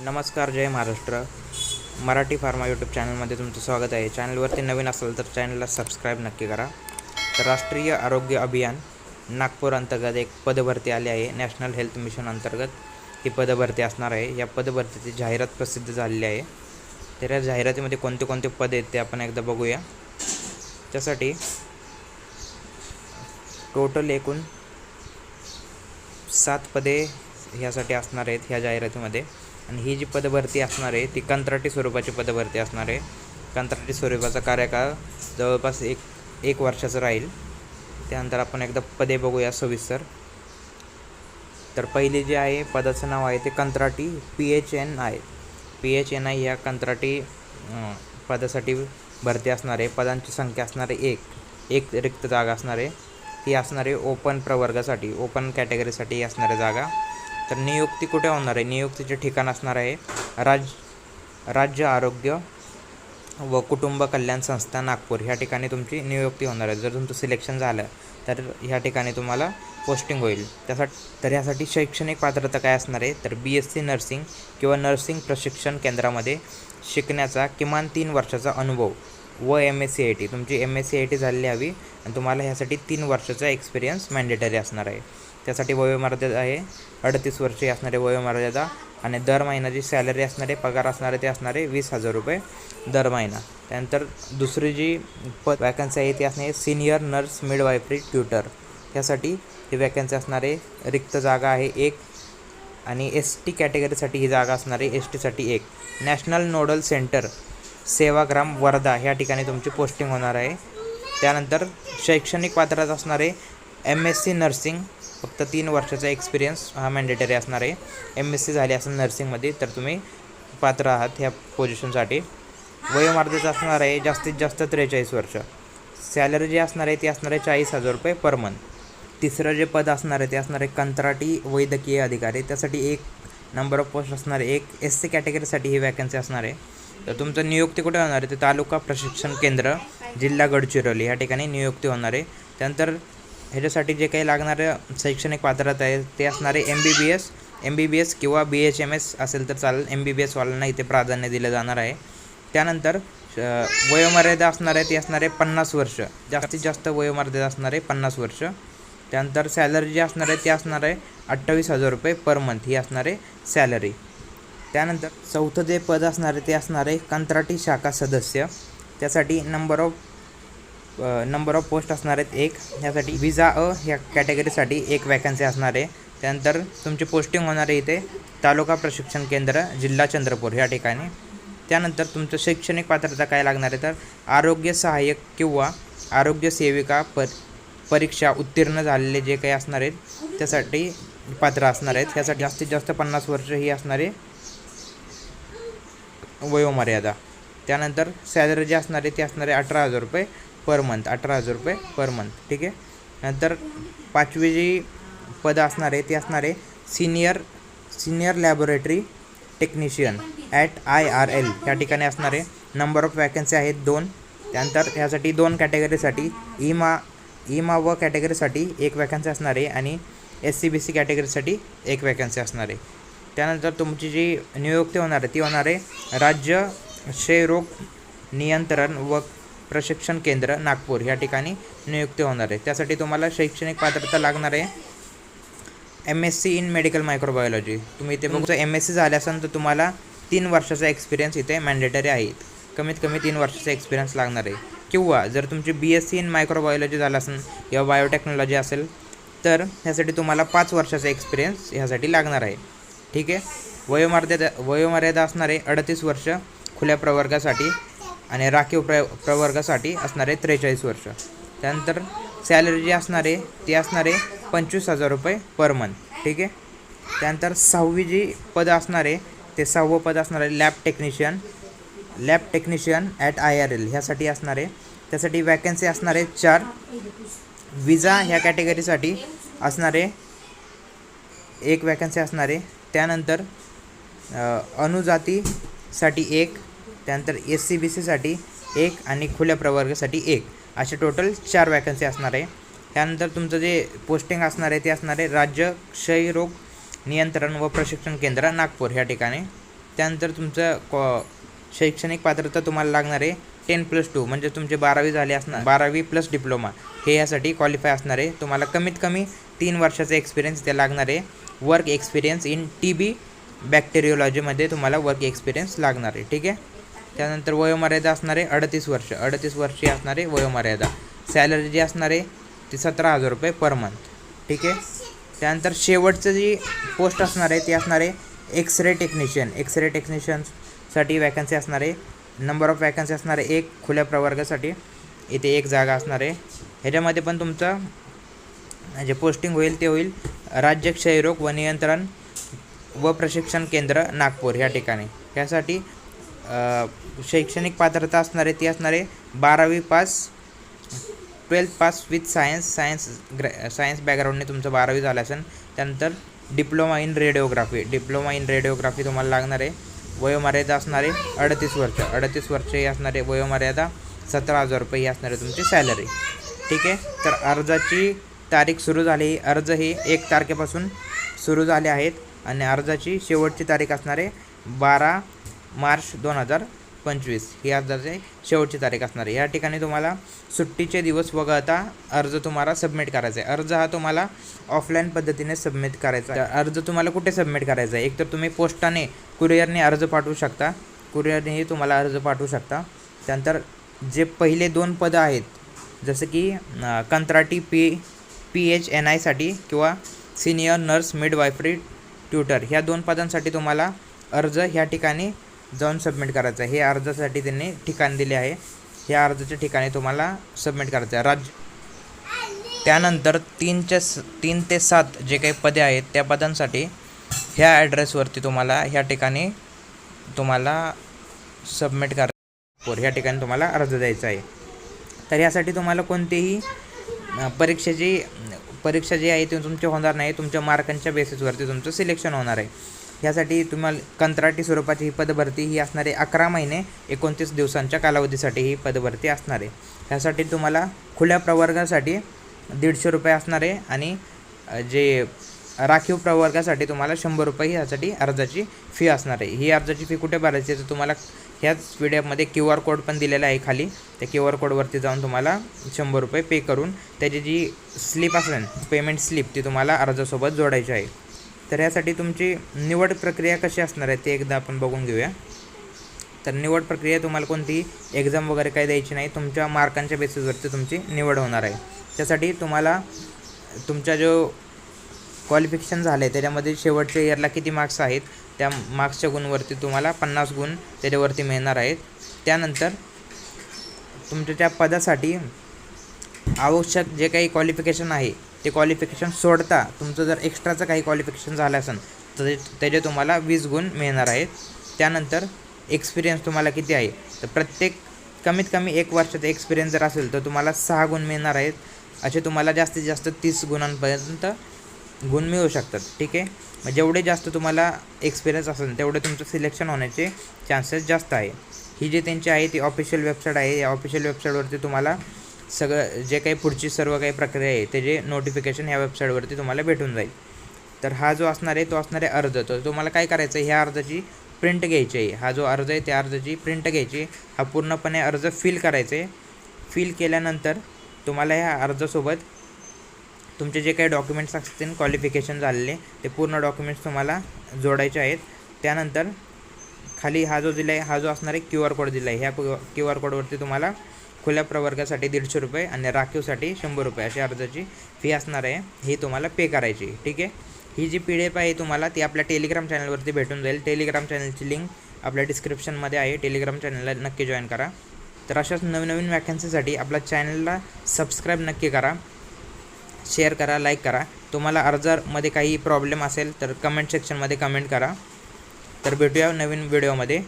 नमस्कार जय Maharashtra. Marathi pharma YouTube चॅनलमध्ये तुमचं स्वागत आहे. चॅनलवरती नवीन असाल तर चॅनलला सबस्क्राईब नक्की करा. तर राष्ट्रीय आरोग्य अभियान नागपूर अंतर्गत एक पदभरती आली आहे. नॅशनल हेल्थ मिशन अंतर्गत ही पदभरती असणार आहे. या पदभरतीची जाहिरात प्रसिद्ध झालेली आहे. तर या जाहिरातीमध्ये कोणते कोणते पद आहेत ते आपण एकदा बघूया. त्यासाठी टोटल एकूण सात पदे ह्यासाठी असणार आहेत ह्या जाहिरातीमध्ये. आणि ही जी पदभरती असणार आहे ती कंत्राटी स्वरूपाची पदभरती असणार आहे. कंत्राटी स्वरूपाचा कार्यकाळ जवळपास एक एक वर्षाचं राहील. त्यानंतर आपण एकदा पदे बघूया सविस्तर. तर पहिले जे आहे पदाचं नाव आहे ते कंत्राटी P H N I. P H N I ह्या कंत्राटी पदासाठी भरती असणार आहे पदांची संख्या असणार आहे एक एक रिक्त जागा असणार. आहे ती असणार आहे ओपन प्रवर्गासाठी ओपन कॅटेगरीसाठी असणाऱ्या जागा. तर नियुक्ती कुठे होणार आहे? नियुक्तीचे ठिकाण असणार आहे राज राज्य आरोग्य व कुटुंब कल्याण संस्था नागपूर. ह्या ठिकाणी तुमची नियुक्ती होणार आहे. जर तुमचं सिलेक्शन झालं तर ह्या ठिकाणी तुम्हाला पोस्टिंग होईल. त्यासाठी तर ह्यासाठी शैक्षणिक पात्रता काय असणार आहे? तर बी एस सी नर्सिंग किंवा नर्सिंग प्रशिक्षण केंद्रामध्ये शिकण्याचा किमान तीन वर्षाचा अनुभव व M S C I T तुमची M S C I T झालेली हवी आणि तुम्हाला ह्यासाठी तीन वर्षाचा एक्सपिरियन्स मॅन्डेटरी असणार आहे. त्यासाठी वयोमर्यादा आहे अडतीस वर्षे असणारे वयोमर्यादा आणि दर महिन्याची सॅलरी असणारे पगार असणारे ते असणारे वीस हजार रुपये दर महिना. त्यानंतर दुसरी जी प वॅकन्सी आहे ती असणारे सिनियर नर्स मिडवायफरी ट्युटर त्यासाठी ही वॅकन्सी असणारे रिक्त जागा आहे एक आणि एस टी कॅटेगरीसाठी ही जागा असणार आहे एस टीसाठी एक. National nodal centre Sevagram Wardha ह्या ठिकाणी तुमची पोस्टिंग होणार आहे. त्यानंतर शैक्षणिक पात्रात असणारे एम एस सी नर्सिंग फक्त तीन वर्षाचा एक्सपिरियन्स हा मॅन्डेटरी असणार आहे. एम एस सी झाली असेल नर्सिंगमध्ये तर तुम्ही पात्र आहात ह्या पोझिशनसाठी वयोमर्यादा असणार आहे जास्तीत जास्त त्रेचाळीस वर्ष. सॅलरी जी असणार आहे ती असणार आहे चाळीस हजार रुपये पर मंथ तिसरं जे पद असणार आहे ते असणार आहे कंत्राटी वैद्यकीय अधिकारी. त्यासाठी एक नंबर ऑफ पोस्ट असणार आहे. एक एस सी कॅटेगरीसाठी ही वॅकन्सी असणार आहे. तर तुमचं नियुक्ती कुठे होणार आहे? ते तालुका प्रशिक्षण केंद्र जिल्हा गडचिरोली. ह्या ठिकाणी नियुक्ती होणार आहे. त्यानंतर ह्याच्यासाठी जे काही लागणारं शैक्षणिक पात्रता आहे ते असणारे M B B S M B B S किंवा बी एच एम एस असेल तर चालेल. एम बी बी एसवाल्यांना इथे प्राधान्य दिलं जाणार आहे. त्यानंतर वयोमर्यादा असणार आहे ती असणार आहे पन्नास वर्ष. जास्तीत जास्त वयोमर्यादा असणार आहे पन्नास वर्ष. त्यानंतर सॅलरी जी असणार आहे ती असणार आहे अठ्ठावीस हजार रुपये पर मंथ. ही असणार आहे सॅलरी. त्यानंतर चौथं जे पद असणार आहे ते असणार आहे कंत्राटी शाखा सदस्य. त्यासाठी number of number of post असणार आहेत एक. ह्यासाठी विजा अ ह्या कॅटेगरीसाठी एक वॅकन्सी असणार आहे. त्यानंतर तुमची पोस्टिंग होणार आहे इथे तालुका प्रशिक्षण केंद्र जिल्हा चंद्रपूर ह्या ठिकाणी. त्यानंतर तुमचं शैक्षणिक पात्रता काय लागणार आहे तर आरोग्य सहाय्यक किंवा आरोग्य सेविका पर परीक्षा उत्तीर्ण झालेले जे काही असणार आहेत त्यासाठी पात्र असणार आहेत. ह्यासाठी जास्तीत जास्त पन्नास वर्ष ही असणारे वयोमर्यादा. त्यानंतर सॅलरी जी असणार आहे ती असणारे अठरा हजार रुपये. पर मंथ अठरा हजार रुपये पर मंथ ठीक आहे? नंतर पाचवी जी पदं असणार आहे ती असणार आहे senior senior laboratory technician at I R L या ठिकाणी असणार आहे. नंबर ऑफ वॅकन्सी आहेत दोन. त्यानंतर ह्यासाठी दोन कॅटेगरीसाठी इमा इमा व कॅटेगरीसाठी एक वॅकन्सी असणार आहे आणि एस सी बी सी कॅटेगरीसाठी एक वॅकन्सी असणार आहे. त्यानंतर तुमची जी नियुक्ती होणार आहे ती होणार आहे राज्य क्षयरोग नियंत्रण व प्रशिक्षण केंद्र नागपूर या ठिकाणी नियुक्ती होणार आहे. त्यासाठी तुम्हाला शैक्षणिक पात्रता लागणार आहे. M S C in medical microbiology तुम्ही इथे बघतो एम एस सी झाले असाल तर तुम्हाला तीन वर्षाचा एक्सपिरियन्स इथे मॅन्डेटरी आहे कमीत कमी तीन वर्षाचा एक्सपिरियन्स लागणार आहे. किंवा जर तुमची B S C in microbiology झालं असेल किंवा बायोटेक्नॉलॉजी असेल तर ह्यासाठी तुम्हाला पाच वर्षाचा एक्सपिरियन्स ह्यासाठी लागणार आहे. ठीक आहे? वयोमर्यादा वयोमर्यादा असणार आहे अडतीस वर्ष खुल्या प्रवर्गासाठी आणि राखीव प्र प्रवर्गासाठी असणारे त्रेचाळीस वर्ष. त्यानंतर सॅलरी जी असणार आहे ती असणारे पंचवीस हजार रुपये पर मंथ ठीक आहे? त्यानंतर सहावी जी पद असणारे ते सहावं पद असणारे lab technician lab technician at I R L ह्यासाठी असणारे. त्यासाठी वॅकन्सी असणारे चार. विजा ह्या कॅटेगरीसाठी असणारे एक वॅकन्सी असणारे. त्यानंतर अनुजातीसाठी एक त्यानंतर एस सी बी सीसाठी एक आणि खुल्या प्रवर्गासाठी एक. असे टोटल चार वॅकन्सी असणार आहे. त्यानंतर तुमचं जे पोस्टिंग असणार आहे ते असणार आहे राज्य क्षयरोग नियंत्रण व प्रशिक्षण केंद्र नागपूर ह्या ठिकाणी. त्यानंतर तुमचं कॉ शैक्षणिक पात्रता तुम्हाला लागणार आहे टेन प्लस टू. म्हणजे तुमचे बारावी झाले असणार बारावी प्लस डिप्लोमा. हे यासाठी क्वालिफाय असणार आहे. तुम्हाला कमीत कमी तीन वर्षाचा एक्सपिरियन्स ते लागणार आहे. Work experience in T B बॅक्टेरिओलॉजीमध्ये तुम्हाला वर्क एक्सपिरियन्स लागणार आहे. ठीक आहे? त्यानंतर वयोमर्यादा असणारे अडतीस वर्ष. अडतीस वर्षी असणारे वयोमर्यादा. सॅलरी जी असणार आहे ती सतरा हजार रुपये पर मंथ. ठीक आहे? त्यानंतर शेवटचं जी पोस्ट असणार आहे ती असणार आहे X ray technician X ray टेक्निशियन्ससाठी vacancy असणार आहे. नंबर ऑफ वॅकन्सी असणार आहे एक. खुल्या प्रवर्गासाठी इथे एक जागा असणार आहे. ह्याच्यामध्ये पण तुमचं जे पोस्टिंग होईल ते होईल राज्य क्षयरोग व नियंत्रण व प्रशिक्षण केंद्र नागपूर ह्या ठिकाणी. ह्यासाठी शैक्षणिक पात्रता असणारे ती असणारे बारावी pass twelfth pass with science science ग्रॅ science बॅकग्राऊंडने तुमचं बारावी झालं असेल त्यानंतर diploma in radiography. Diploma in radiography तुम्हाला लागणार आहे वयोमर्यादा असणारे अडतीस वर्ष. अडतीस वर्ष ही असणारे वयोमर्यादा सतरा हजार रुपये ही असणारे तुमची सॅलरी ठीक आहे? तर अर्जाची तारीख सुरू झाली. अर्ज ही एक तारखेपासून सुरू झाले आहेत आणि अर्जाची शेवटची तारीख असणार आहे बारा मार्च दोन हजार पंचवीस. ही अर्जाची शेवटची तारीख असणार आहे. या ठिकाणी तुम्हाला सुट्टीचे दिवस वगळता अर्ज तुम्हाला सबमिट करायचा आहे. अर्ज हा तुम्हाला ऑफलाईन पद्धतीने सबमिट करायचा आहे. अर्ज तुम्हाला कुठे सबमिट करायचा आहे? एक तर तुम्ही पोस्टाने कुरिअरने अर्ज पाठवू शकता. कुरिअरनेही तुम्हाला अर्ज पाठवू शकता. त्यानंतर जे पहिले दोन पदं आहेत जसं की कंत्राटी पी पी एच एन आयसाठी किंवा सिनियर नर्स मिडवायफरी ट्युटर ह्या दोन पदांसाठी तुम्हाला अर्ज ह्या ठिकाणी जाऊन सबमिट करायचं. आहे हे अर्जासाठी त्यांनी ठिकाण दिले आहे. ह्या अर्जाच्या ठिकाणी तुम्हाला सबमिट करायचं आहे. राज्य त्यानंतर तीनच्या स तीन ते सात जे काही पदे आहेत त्या पदांसाठी ह्या ॲड्रेसवरती तुम्हाला ह्या ठिकाणी तुम्हाला सबमिट करा ह्या ठिकाणी तुम्हाला अर्ज द्यायचा आहे. तर यासाठी तुम्हाला कोणतेही परीक्षेची परीक्षा जी आहे ती तुमची होणार नाही. तुमच्या मार्कांच्या बेसिसवरती तुमचं सिलेक्शन होणार आहे. ह्यासाठी तुम्हाला कंत्राटी स्वरूपाची ही पदभरती ही असणारे अकरा महिने एकोणतीस दिवसांच्या कालावधीसाठी ही पदभरती असणार आहे. ह्यासाठी तुम्हाला खुल्या प्रवर्गासाठी दीडशे रुपये असणार आहे आणि जे राखीव प्रवर्गासाठी तुम्हाला शंभर रुपये ह्यासाठी अर्जाची फी असणार आहे. ही अर्जाची फी कुठे भरायची आहे तर तुम्हाला ह्याच व्हिडिओमध्ये क्यू आर कोड पण दिलेला आहे खाली. त्या क्यू आर कोडवरती जाऊन तुम्हाला शंभर रुपये पे करून त्याची जी स्लिप असेल पेमेंट स्लिप ती तुम्हाला अर्जासोबत जोडायची आहे. तर यासाठी तुमची निवड प्रक्रिया कशी असणार आहे ते एकदा आपण बघून घेऊया. तर निवड प्रक्रिया तुम्हाला कोणती? एक्झाम वगैरे काही द्यायची नाही. तुमच्या मार्कांच्या बेसिसवरती तुमची निवड होणार आहे. त्यासाठी तुम्हाला तुमच्या जो क्वालिफिकेशन झालं आहे त्याच्यामध्ये शेवटच्या इयरला किती मार्क्स आहेत त्या मार्क्सच्या गुणवरती तुम्हाला पन्नास गुण त्याच्यावरती मिळणार आहेत. त्यानंतर तुमच्या त्या पदासाठी आवश्यक जे काही क्वालिफिकेशन आहे ते क्वालिफिकेशन सोडता तुमचं जर एक्स्ट्राचं काही क्वालिफिकेशन झालं असेल तर त्याचे तुम्हाला वीस गुण मिळणार आहेत. त्यानंतर एक्सपिरियन्स तुम्हाला किती आहे? तर प्रत्येक कमीत कमी एक वर्षाचा एक्सपिरियन्स जर असेल तर तुम्हाला सहा गुण मिळणार आहेत. असे तुम्हाला जास्तीत जास्त तीस गुणांपर्यंत गुण मिळू शकतात. ठीक आहे? मग जेवढे जास्त तुम्हाला एक्सपिरियन्स असेल तेवढे तुमचं सिलेक्शन होण्याचे चान्सेस जास्त आहे. ही जी त्यांची आहे ती ऑफिशियल वेबसाईट आहे. या ऑफिशियल वेबसाईटवरती तुम्हाला सगळं जे काही पुढची सर्व काही प्रक्रिया आहे त्याचे नोटिफिकेशन ह्या वेबसाईटवरती तुम्हाला भेटून जाईल. तर हा जो असणार आहे तो असणार आहे अर्ज तर तुम्हाला काय करायचं आहे ह्या अर्जाची प्रिंट घ्यायची आहे. हा जो अर्ज आहे त्या अर्जाची प्रिंट घ्यायची हा पूर्णपणे अर्ज फिल करायचा आहे फिल केल्यानंतर तुम्हाला ह्या अर्जासोबत तुमचे जे काही डॉक्युमेंट्स असतील क्वालिफिकेशन झालेले ते पूर्ण डॉक्युमेंट्स तुम्हाला जोडायचे आहेत. त्यानंतर खाली हा जो दिला आहे हा जो असणार आहे क्यू आर कोड दिला आहे ह्या क्यू आर कोडवरती तुम्हाला खुल्या प्रवर्गासाठी दीडशे रुपये आणि राखीवसाठी शंभर रुपये अशी अर्जाची फी असणार आहे. ही तुम्हाला पे करायची. ठीक आहे? ही जी पी डी एफ आहे तुम्हाला ती आपल्या टेलिग्राम चॅनलवरती भेटून जाईल. टेलिग्राम चॅनलची लिंक आपल्या डिस्क्रिप्शनमध्ये आहे. टेलिग्राम चॅनलला नक्की जॉईन करा. तर अशाच नवनवीन वॅकन्सीसाठी व्याख्यांसाठी आपल्या चॅनलला सबस्क्राईब नक्की करा. शेअर करा लाईक करा. तुम्हाला अर्जामध्ये काही प्रॉब्लेम असेल तर कमेंट सेक्शनमध्ये कमेंट करा. तर भेटूया नवीन व्हिडिओमध्ये